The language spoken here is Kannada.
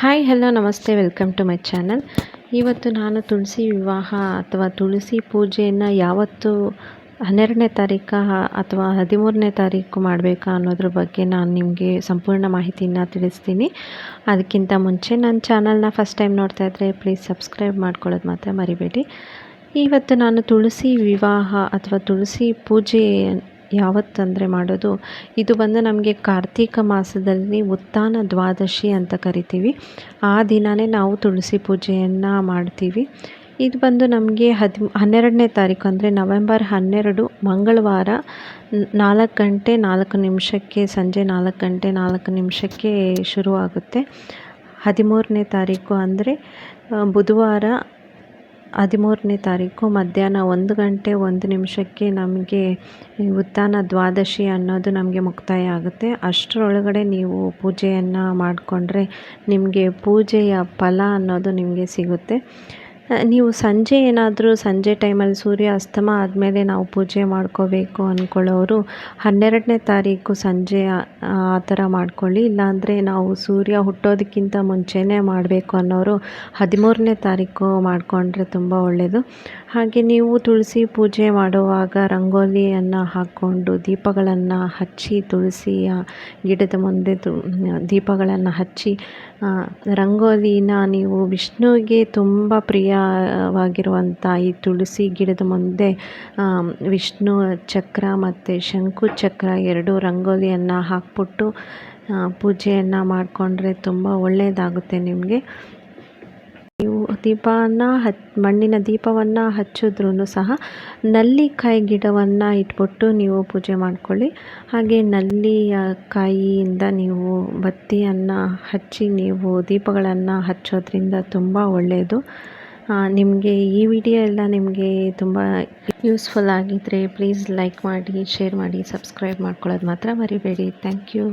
Hi hello namaste welcome to my channel ಇವತ್ತು ನಾನು ತುಳಸಿ ವಿವಾಹ ಅಥವಾ ತುಳಸಿ ಪೂಜೆಯನ್ನು ಯಾವತ್ತು ಹನ್ನೆರಡನೇ ತಾರೀಕು ಅಥವಾ ಹದಿಮೂರನೇ ತಾರೀಕು ಮಾಡಬೇಕಾ ಅನ್ನೋದ್ರ ಬಗ್ಗೆ ನಾನು ನಿಮಗೆ ಸಂಪೂರ್ಣ ಮಾಹಿತಿಯನ್ನು ತಿಳಿಸ್ತೀನಿ. ಅದಕ್ಕಿಂತ ಮುಂಚೆ ನನ್ನ ಚಾನಲ್ನ ಫಸ್ಟ್ ಟೈಮ್ ನೋಡ್ತಾ ಇದ್ದರೆ ಪ್ಲೀಸ್ ಸಬ್ಸ್ಕ್ರೈಬ್ ಮಾಡ್ಕೊಳ್ಳೋದು ಮಾತ್ರ ಮರಿಬೇಡಿ. ಇವತ್ತು ನಾನು ತುಳಸಿ ವಿವಾಹ ಅಥವಾ ತುಳಸಿ ಪೂಜೆ ಯಾವತ್ತಂದರೆ ಮಾಡೋದು? ಇದು ಬಂದು ನಮಗೆ ಕಾರ್ತಿಕ ಮಾಸದಲ್ಲಿ ಉತ್ಥಾನ ದ್ವಾದಶಿ ಅಂತ ಕರಿತೀವಿ. ಆ ದಿನವೇ ನಾವು ತುಳಸಿ ಪೂಜೆಯನ್ನು ಮಾಡ್ತೀವಿ. ಇದು ಬಂದು ನಮಗೆ ಹದಿ, ಹನ್ನೆರಡನೇ ತಾರೀಕು ಅಂದರೆ ನವೆಂಬರ್ ಹನ್ನೆರಡು ಮಂಗಳವಾರ ನಾಲ್ಕು ಗಂಟೆ ನಾಲ್ಕು ನಿಮಿಷಕ್ಕೆ ಸಂಜೆ ನಾಲ್ಕು ಗಂಟೆ ನಾಲ್ಕು ನಿಮಿಷಕ್ಕೆ ಶುರುವಾಗುತ್ತೆ. ಹದಿಮೂರನೇ ತಾರೀಕು ಅಂದರೆ ಬುಧವಾರ ಹದಿಮೂರನೇ ತಾರೀಕು ಮಧ್ಯಾಹ್ನ ಒಂದು ಗಂಟೆ ಒಂದು ನಿಮಿಷಕ್ಕೆ ನಮಗೆ ಉತ್ಥಾನ ದ್ವಾದಶಿ ಅನ್ನೋದು ನಮಗೆ ಮುಕ್ತಾಯ ಆಗುತ್ತೆ. ಅಷ್ಟರೊಳಗಡೆ ನೀವು ಪೂಜೆಯನ್ನು ಮಾಡಿಕೊಂಡ್ರೆ ನಿಮಗೆ ಪೂಜೆಯ ಫಲ ಅನ್ನೋದು ನಿಮಗೆ ಸಿಗುತ್ತೆ. ನೀವು ಸಂಜೆ ಏನಾದರೂ ಸಂಜೆ ಟೈಮಲ್ಲಿ ಸೂರ್ಯ ಅಸ್ತಮ ಆದಮೇಲೆ ನಾವು ಪೂಜೆ ಮಾಡ್ಕೋಬೇಕು ಅಂದ್ಕೊಳ್ಳೋರು ಹನ್ನೆರಡನೇ ತಾರೀಕು ಸಂಜೆ, ಆ ಥರ ಮಾಡ್ಕೊಳ್ಳಿ. ಇಲ್ಲಾಂದರೆ ನಾವು ಸೂರ್ಯ ಹುಟ್ಟೋದಕ್ಕಿಂತ ಮುಂಚೆನೇ ಮಾಡಬೇಕು ಅನ್ನೋರು ಹದಿಮೂರನೇ ತಾರೀಕು ಮಾಡಿಕೊಂಡ್ರೆ ತುಂಬ ಒಳ್ಳೆಯದು ಹಾಗೆ ನೀವು ತುಳಸಿ ಪೂಜೆ ಮಾಡುವಾಗ ರಂಗೋಲಿಯನ್ನು ಹಾಕ್ಕೊಂಡು ದೀಪಗಳನ್ನು ಹಚ್ಚಿ ತುಳಸಿಯ ಗಿಡದ ಮುಂದೆ ತು ದೀಪಗಳನ್ನು ಹಚ್ಚಿ ರಂಗೋಲಿನ ನೀವು ವಿಷ್ಣುವಿಗೆ ತುಂಬ ಪ್ರಿಯವಾಗಿರುವಂಥ ಈ ತುಳಸಿ ಗಿಡದ ಮುಂದೆ ವಿಷ್ಣು ಚಕ್ರ ಮತ್ತು ಶಂಕು ಚಕ್ರ ಎರಡು ರಂಗೋಲಿಯನ್ನು ಹಾಕ್ಬಿಟ್ಟು ಪೂಜೆಯನ್ನು ಮಾಡಿಕೊಂಡ್ರೆ ತುಂಬ ಒಳ್ಳೆಯದಾಗುತ್ತೆ ನಿಮಗೆ. ನೀವು ದೀಪವನ್ನು ಹಚ್, ಮಣ್ಣಿನ ದೀಪವನ್ನು ಹಚ್ಚಿದ್ರೂ ಸಹ ನಲ್ಲಿಕಾಯಿ ಗಿಡವನ್ನು ಇಟ್ಬಿಟ್ಟು ನೀವು ಪೂಜೆ ಮಾಡಿಕೊಳ್ಳಿ. ಹಾಗೆ ನಲ್ಲಿಯ ಕಾಯಿಯಿಂದ ನೀವು ಬತ್ತಿಯನ್ನು ಹಚ್ಚಿ ನೀವು ದೀಪಗಳನ್ನು ಹಚ್ಚೋದ್ರಿಂದ ತುಂಬ ಒಳ್ಳೆಯದು ನಿಮಗೆ ಈ ವಿಡಿಯೋ ಎಲ್ಲ ನಿಮಗೆ ತುಂಬ ಯೂಸ್ಫುಲ್ ಆಗಿದ್ದರೆ ಪ್ಲೀಸ್ ಲೈಕ್ ಮಾಡಿ ಶೇರ್ ಮಾಡಿ ಸಬ್ಸ್ಕ್ರೈಬ್ ಮಾಡ್ಕೊಳ್ಳೋದು ಮಾತ್ರ ಮರಿಬೇಡಿ. Thank you